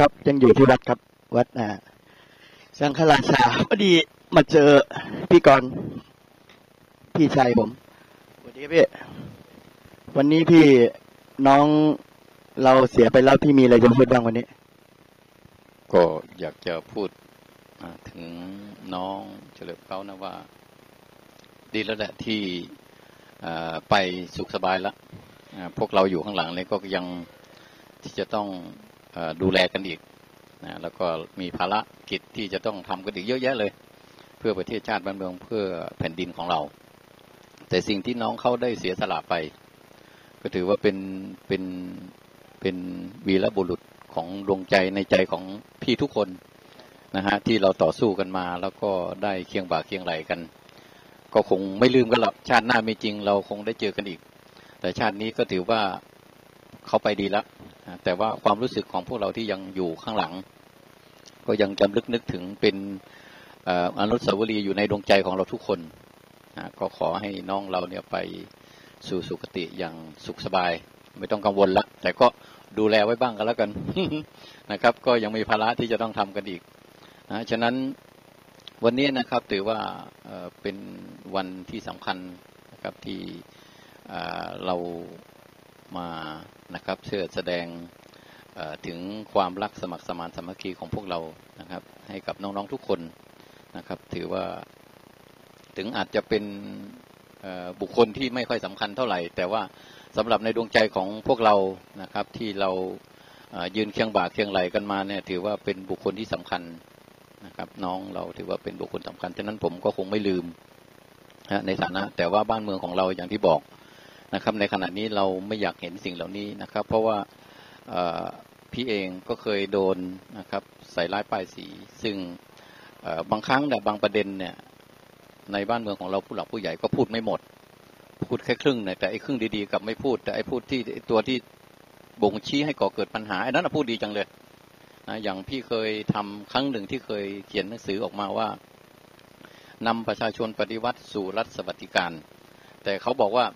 ครับยังอยู่ที่วัดครับ วัดอ่าสังฆราชาพอดีมาเจอพี่กรณ์พี่ชายผมสวัสดีพี่วันนี้พี่น้องเราเสียไปแล้วพี่มีอะไรจะพูดบ้างวันนี้ ก็อยากจะพูดถึงน้องเฉลิมเขานะว่า ดีแล้วแหละที่ไปสุขสบายแล้วพวกเราอยู่ข้างหลังเลยก็ยังที่จะต้อง ดูแลกันอีกนะแล้วก็มีภารกิจที่จะต้องทำกันอีกเยอะแยะเลย เพื่อประเทศชาติบ้านเมืองเพื่อแผ่นดินของเรา แต่สิ่งที่น้องเขาได้เสียสละไป ก็ถือว่าเป็นเป็นเป็นวีรบุรุษของดวงใจในใจของพี่ทุกคนนะฮะที่เราต่อสู้กันมาแล้วก็ได้เคียงบ่าเคียงไหลกัน ก็คงไม่ลืมกันหรอกชาติหน้ามีจริงเราคงได้เจอกันอีก แต่ชาตินี้ก็ถือว่าเขาไปดีแล้วนะ แต่ว่าความรู้สึกของพวกเราที่ยังอยู่ข้างหลัง ก็ยังจำลึกนึกถึงเป็นอนุสาวรีย์อยู่ในดวงใจของเราทุกคนก็ขอให้น้องเราเนี่ยไปสู่สุคติอย่างสุขสบาย ไม่ต้องกังวลละแต่ก็ดูแลไว้บ้างกันแล้วกันนะครับ ก็ยังมีภาระที่จะต้องทำกันอีกนะฉะนั้นวันนี้นะครับถือว่าเป็นวันที่สำคัญนะครับที่เรา มานะครับเชื่อแสดงถึงความรักสมัครสมานสามัคคีของพวกเรานะครับ ให้กับน้องๆทุกคนนะครับ ถือว่าถึงอาจจะเป็นบุคคลที่ไม่ค่อยสำคัญเท่าไหร่ แต่ว่าสำหรับในดวงใจของพวกเรานะครับ ที่เรายืนเคียงบ่าเคียงไหลกันมาเนี่ย ถือว่าเป็นบุคคลที่สำคัญนะครับ น้องเราถือว่าเป็นบุคคลสำคัญฉะนั้นผมก็คงไม่ลืมนะในฐานะ แต่ว่าบ้านเมืองของเราอย่างที่บอก นะครับ ในขณะนี้เราไม่อยากเห็นสิ่งเหล่านี้นะครับ เพราะว่าพี่เองก็เคยโดนนะครับใส่ร้ายป้ายสี ซึ่งบางครั้งเนี่ยบางประเด็นเนี่ยในบ้านเมืองของเราผู้หลักผู้ใหญ่ก็พูดไม่หมด พูดแค่ครึ่งเนี่ยแต่ไอ้ครึ่งดีๆกับไม่พูด แต่ไอ้พูดที่ตัวที่บ่งชี้ให้ก่อเกิดปัญหาไอ้นั้นพูดดีจังเลยนะอย่างพี่เคยทำครั้งหนึ่งที่เคยเขียนหนังสือออกมาว่านำประชาชนปฏิวัติสู่รัฐสวัสดิการ แต่เขาบอกว่า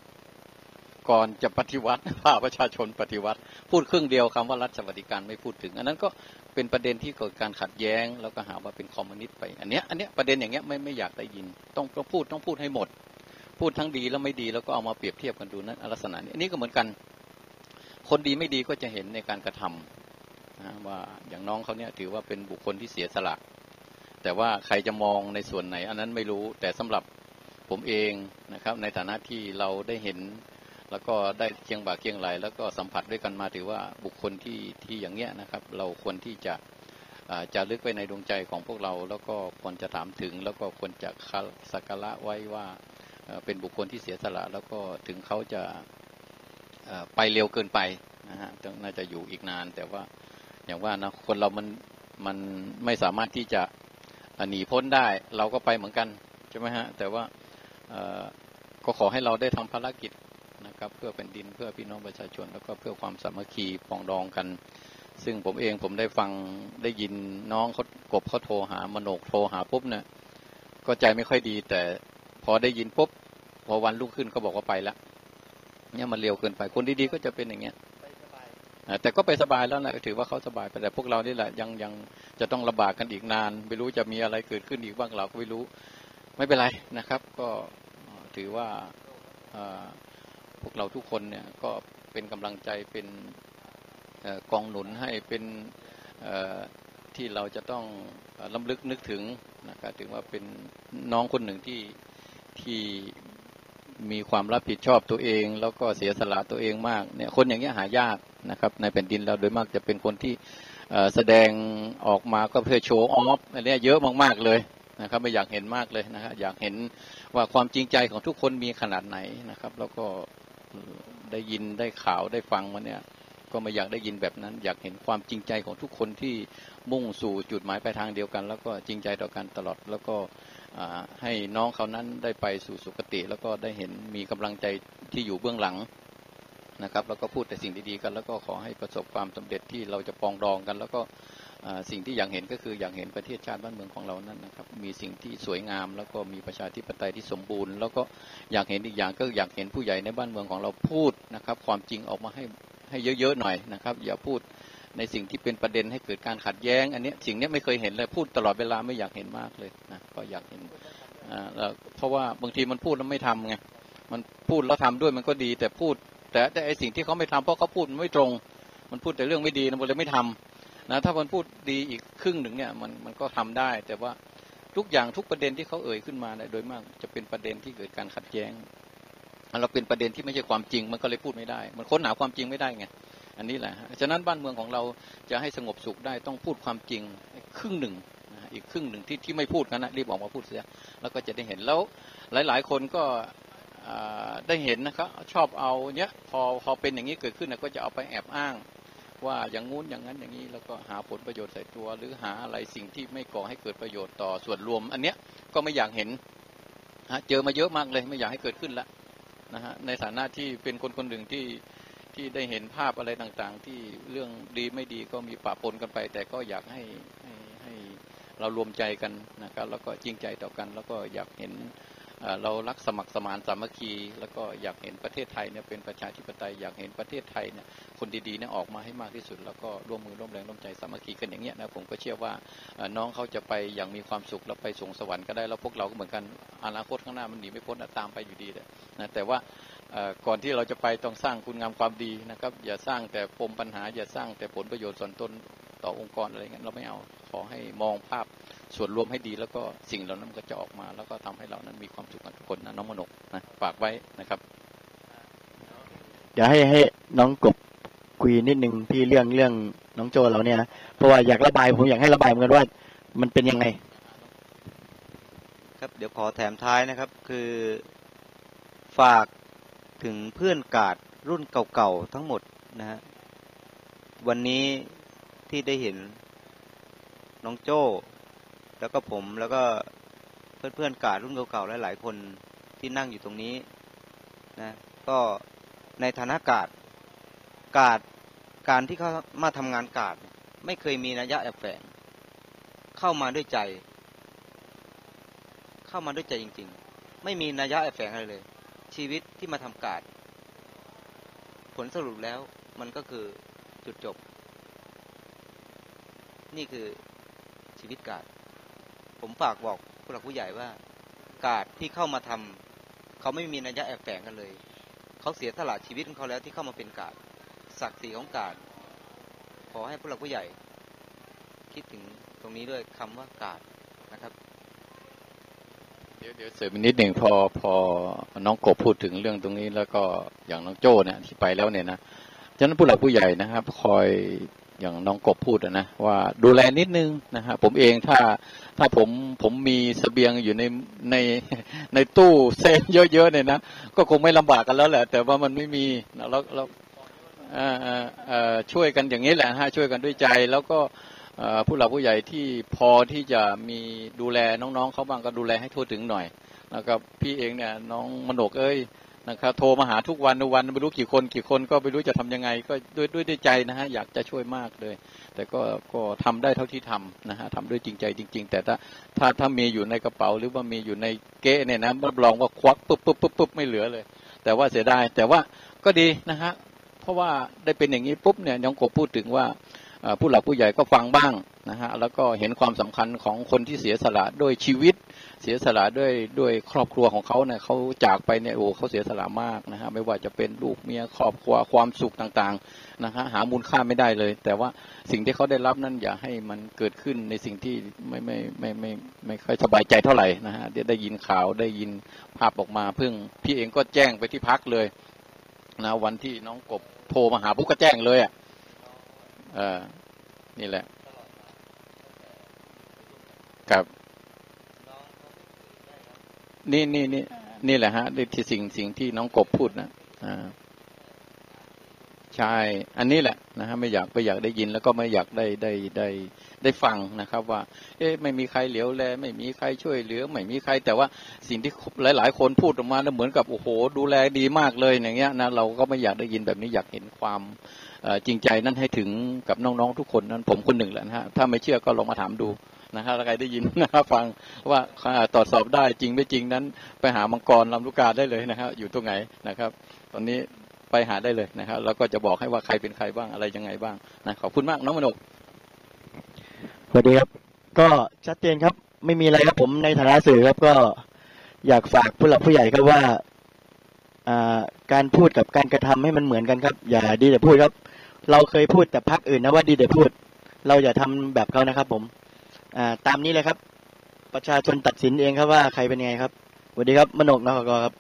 ก่อนจะปฏิวัติพาประชาชนปฏิวัติ พูดครึ่งเดียวคำว่ารัฐสวัสดิการไม่พูดถึง อันนั้นก็เป็นประเด็นที่เกิดการขัดแย้ง แล้วก็หาว่าเป็นคอมมิวนิสต์ไป อันเนี้ยอันเนี้ยประเด็นอย่างเงี้ยไม่ไม่อยากได้ยิน ต้องต้องพูดต้องพูดให้หมด พูดทั้งดีแล้วไม่ดีแล้วก็เอามาเปรียบเทียบกันดูนั้นลักษณะนี้อันนี้ก็เหมือนกัน คนดีไม่ดีก็จะเห็นในการกระทำนะว่าอย่างน้องเขาเนี่ยถือว่าเป็นบุคคลที่เสียสละ แต่ว่าใครจะมองในส่วนไหน อันนั้นไม่รู้แต่สำหรับผมเองนะครับ ในฐานะที่เราได้เห็น แล้วก็ได้เคียงบ่าเคียงไหล แล้วก็สัมผัสด้วยกันมาถือว่าบุคคลที่ที่อย่างเงี้ยนะครับ เราควรที่จะจะลึกไว้ในดวงใจของพวกเรา แล้วก็ควรจะถามถึง แล้วก็ควรจะสักการะไว้ว่าเป็นบุคคลที่เสียสละ แล้วก็ถึงเขาจะไปเร็วเกินไปนะฮะต้องน่าจะอยู่อีกนาน แต่ว่าอย่างว่านะคนเรามันมันไม่สามารถที่จะหนีพ้นได้ เราก็ไปเหมือนกันใช่ไหมฮะแต่ว่าก็ขอให้เราได้ทำภารกิจ นะครับ เพื่อแผ่นดินเพื่อพี่น้องประชาชน แล้วก็เพื่อความสามัคคีปรองดองกัน ซึ่งผมเองผมได้ฟังได้ยินน้องเขากบเขาโทรหามโนกโทรหาปุ๊บเนี่ยก็ใจไม่ค่อยดี แต่พอได้ยินปุ๊บพอวันรุ่งขึ้นก็บอกว่าไปแล้วเนี่ยมันเร็วเกินไปคนดีๆก็จะเป็นอย่างเงี้ยอ่าแต่ก็ไปสบายแล้วนะถือว่าเขาสบายไปแต่พวกเรานี่แหละยังยังจะต้องลำบากกันอีกนาน ไม่รู้จะมีอะไรเกิดขึ้นอีกบ้างเราก็ไม่รู้ ไม่เป็นไรนะครับ ก็ถือว่าอ่า พวกเราทุกคนเนี่ยก็เป็นกำลังใจเป็นอกองหนุนให้เป็นที่เราจะต้องล้ำลึกนึกถึงนะครับถึงว่าเป็นน้องคนหนึ่งที่ที่มีความรับผิดชอบตัวเอง แล้วก็เสียสละตัวเองมากเนี่ยคนอย่างเงี้ยหายากนะครับ ในแผ่นดินเราโดยมากจะเป็นคนที่แสดงออกมาก็เพื่อโชว์ออฟอันเนี้ยเยอะมากๆเลยนะครับไม่อยากเห็นมากเลยนะฮะอยากเห็นว่าความจริงใจของทุกคนมีขนาดไหนนะครับ แล้วก็ ได้ยินได้ข่าวได้ฟังมาเนี่ย ก็ไม่อยากได้ยินแบบนั้น อยากเห็นความจริงใจของทุกคนที่มุ่งสู่จุดหมายปลายทางเดียวกัน แล้วก็จริงใจต่อกันตลอด แล้วก็ให้น้องเขานั้นได้ไปสู่สุคติ แล้วก็ได้เห็นมีกำลังใจที่อยู่เบื้องหลังนะครับ แล้วก็พูดแต่สิ่งดีๆกัน แล้วก็ขอให้ประสบความสำเร็จที่เราจะปองดองกัน แล้วก็ สิ่งที่อยากเห็นก็คืออยากเห็นประเทศชาติบ้านเมืองของเรานั้นนะครับ มีสิ่งที่สวยงาม แล้วก็มีประชาธิปไตยที่สมบูรณ์ แล้วก็อยากเห็นอีกอย่างก็อยากเห็นผู้ใหญ่ในบ้านเมืองของเราพูดนะครับ ความจริงออกมาให้ให้เยอะๆหน่อยนะครับ อย่าพูดในสิ่งที่เป็นประเด็นให้เกิดการขัดแย้ง อันเนี้ยสิ่งเนี้ยไม่เคยเห็นเลยพูดตลอดเวลาไม่อยากเห็นมากเลยนะก็อยากเห็นอ่าเพราะว่าบางทีมันพูดแล้วไม่ทำไงมันพูดแล้วทำด้วยมันก็ดีแต่พูด แต่แต่ไอสิ่งที่เขาไม่ทำเพราะเขาพูดมันไม่ตรง มันพูดแต่เรื่องไม่ดีนะมันเลยไม่ทำ นะถ้ามันพูดดีอีกครึ่งหนึ่งเนี่ยมันมันก็ทำได้ แต่ว่าทุกอย่างทุกประเด็นที่เขาเอ่ยขึ้นมาเนี่ยโดยมากจะเป็นประเด็นที่เกิดการขัดแย้งเราเป็นประเด็นที่ไม่ใช่ความจริงมันก็เลยพูดไม่ได้ มันค้นหาความจริงไม่ได้ไงอันนี้แหละฉะนั้นบ้านเมืองของเราจะให้สงบสุขได้ต้องพูดความจริงครึ่งหนึ่งอีกครึ่งหนึ่งที่ที่ไม่พูดกันนะรีบออกมาพูดเสียแล้วก็จะได้เห็นแล้วหลาย ๆ คนก็ได้เห็นนะครับชอบเอาเนี้ยพอพอเป็นอย่างนี้เกิดขึ้นนะก็จะเอาไปแอบอ้าง ว่าอย่างงู้นอย่างนั้นอย่างนี้แล้วก็หาผลประโยชน์ใส่ตัว หรือหาอะไรสิ่งที่ไม่ก่อให้เกิดประโยชน์ต่อส่วนรวม อันเนี้ยก็ไม่อยากเห็นฮะเจอมาเยอะมากเลยไม่อยากให้เกิดขึ้นละนะฮะในฐานะที่เป็นคนคนหนึ่งที่ที่ได้เห็นภาพอะไรต่างๆ ที่เรื่องดีไม่ดีก็มีปะปนกันไป แต่ก็อยากให้ให้ให้เรารวมใจกันนะครับแล้วก็จริงใจต่อกัน แล้วก็อยากเห็น เรารักสมัครสมานสามัคคี แล้วก็อยากเห็นประเทศไทยเนี่ยเป็นประชาธิปไตยอยากเห็นประเทศไทยเนี่ยคนดีๆเนี่ยออกมาให้มากที่สุด แล้วก็ร่วมมือร่วมแรงร่วมใจสามัคคีกันอย่างเงี้ยนะผมก็เชื่อว่าน้องเขาจะไปอย่างมีความสุขแล้วไปส่งสวรรค์ก็ได้แล้วพวกเราก็เหมือนกันอนาคตข้างหน้ามันหนีไม่พ้นอะตามไปอยู่ดีแหละนะแต่ว่าก่อนที่เราจะไปต้องสร้างคุณงามความดีนะครับ อย่าสร้างแต่ปมปัญหาอย่าสร้างแต่ผลประโยชน์ส่วนตนต่อองค์กรอะไรเงี้ยเราไม่เอาขอให้มองภาพ ส่วนรวมให้ดีแล้วก็สิ่งเหล่านั้นก็จะออกมา แล้วก็ทำให้เรานั้นมีความสุขกันทุกคนนะน้องมนกนะฝากไว้นะครับ เดี๋ยวให้ให้น้องกบคุยนิดนึงที่เรื่องเรื่องน้องโจเราเนี่ยนะเพราะว่าอยากระบายผมอยากให้ระบายเหมือนกันว่า มันเป็นยังไง ครับเดี๋ยวขอแถมท้ายนะครับ คือฝากถึงเพื่อนกาดรุ่นเก่าๆทั้งหมดนะฮะวันนี้ที่ได้เห็นน้องโจ้ แล้วก็ผมแล้วก็เพื่อนๆกาดรุ่นเก่าๆหลายๆคนที่นั่งอยู่ตรงนี้นะก็ในฐานะกาดกาดการที่เขามาทำงานกาดไม่เคยมีนัยยะแอบแฝงเข้ามาด้วยใจ เข้ามาด้วยใจจริง ๆ ไม่มีนัยยะแอบแฝงอะไรเลย ชีวิตที่มาทำการผลสรุปแล้วมันก็คือจุดจบ นี่คือชีวิตกาด ผมฝากบอกผู้หลักผู้ใหญ่ว่า กาดที่เข้ามาทำเขาไม่มีนัยยะแอบแฝงกันเลย เขาเสียสละชีวิตของเขาแล้วที่เข้ามาเป็นกาดศักดิ์ศรีของกาดขอให้ผู้หลักผู้ใหญ่ คิดถึงตรงนี้ด้วยคำว่ากาดนะครับ เดี๋ยวเดี๋ยวเสริมนิดหนึ่งพอพอน้องกบพูดถึงเรื่องตรงนี้ แล้วก็อย่างน้องโจ้เนี่ยที่ไปแล้วเนี่ยนะฉะนั้นผู้หลักผู้ใหญ่นะครับ คอย อย่างน้องกบพูดนะว่าดูแลนิดนึงนะฮะผมเองถ้าถ้าผมผมมีเสบียงอยู่ในในในตู้เซฟเยอะๆเนี่ยนะก็คงไม่ลำบากกันแล้วแหละ แต่ว่ามันไม่มีเอ่อเอ่อเอ่อช่วยกันอย่างนี้แหละฮะช่วยกันด้วยใจ แล้วก็ผู้หลักผู้ใหญ่ที่พอที่จะมีดูแลน้องๆเขาบ้างก็ดูแลให้ทั่วถึงหน่อยนะครับพี่เองเนี่ยน้องมโนกเอ้ย นะครับโทรมาหาทุกวันทุกวันไม่รู้กี่คนกี่คนก็ไม่รู้จะทำยังไง ก็ด้วยด้วยด้วยใจนะฮะอยากจะช่วยมากเลย แต่ก็ก็ทำได้เท่าที่ทำนะฮะทำด้วยจริงใจจริง ๆ แต่ถ้าถ้าถ้ามีอยู่ในกระเป๋าหรือว่ามีอยู่ในเก๊เนี่ยนะรับรองว่าควักปุ๊บปุ๊บปุ๊บปุ๊บไม่เหลือเลย แต่ว่าเสียดายแต่ว่าก็ดีนะฮะเพราะว่าได้เป็นอย่างนี้ปุ๊บเนี่ยน้องกบพูดถึงว่าผู้หลักผู้ใหญ่ก็ฟังบ้างนะฮะแล้วก็เห็นความสำคัญของคนที่เสียสละด้วยชีวิต เสียสละด้วยด้วยครอบครัวของเขาเนี่ยเขาจากไปเนี่ยโอ้เขาเสียสละมากนะฮะไม่ว่าจะเป็นลูกเมียครอบครัวความสุขต่างๆนะฮะหามูลค่าไม่ได้เลย แต่ว่าสิ่งที่เขาได้รับนั้นอย่าให้มันเกิดขึ้นในสิ่งที่ไม่ไม่ไม่ไม่ไม่ไม่ค่อยสบายใจเท่าไหร่นะฮะได้ได้ยินข่าวได้ยินภาพออกมาเพิ่ง พี่เองก็แจ้งไปที่พักเลยนะวันที่น้องกบโทรมาหาปุ๊บก็แจ้งเลยอะเออนี่แหละครับ นี่นี่นี่นี่แหละฮะนี่ที่สิ่งสิ่งที่น้องกบพูดนะอ่าใช่ อันนี้แหละนะฮะไม่อยากไม่อยากได้ยินแล้วก็ไม่อยากได้ได้ได้ได้ฟังนะครับ ว่า เอ๊ะไม่มีใครเหลียวแล ไม่มีใครช่วยเหลือ ไม่มีใคร แต่ว่าสิ่งที่หลาย ๆ คนพูดออกมาแล้วเหมือนกับโอ้โห ดูแลดีมากเลยอย่างเงี้ยนะเราก็ไม่อยากได้ยินแบบนี้อยากเห็นความจริงใจนั้นให้ถึงกับน้อง ๆ ทุกคนนั้นผมคนหนึ่งแหละนะฮะถ้าไม่เชื่อก็ลองมาถามดู นะฮะถ้าใครได้ยินนะครับฟังว่าอ่าตรวจสอบได้จริงไม่จริงนั้น ไปหามังกรลำลูกกาได้เลยนะฮะอยู่ตรงไหนนะครับ ตอนนี้ไปหาได้เลยนะครับแล้วก็จะบอกให้ว่าใครเป็นใครบ้างอะไรยังไงบ้างนะขอบคุณมากน้องมโนสวัสดีครับ ก็ชัดเจนครับ ไม่มีอะไรครับผมในฐานะสื่อครับก็อยากฝากผู้หลักผู้ใหญ่ครับว่าการพูดกับการกระทำให้มันเหมือนกันครับ อย่าดีแต่พูดครับ เราเคยพูดแต่พักอื่นนะว่าดีแต่พูด เราอย่าทำแบบเขานะครับผม ตามนี้เลยครับ ประชาชนตัดสินเองครับว่าใครเป็นไงครับสวัสดีครับมโนกนครครับ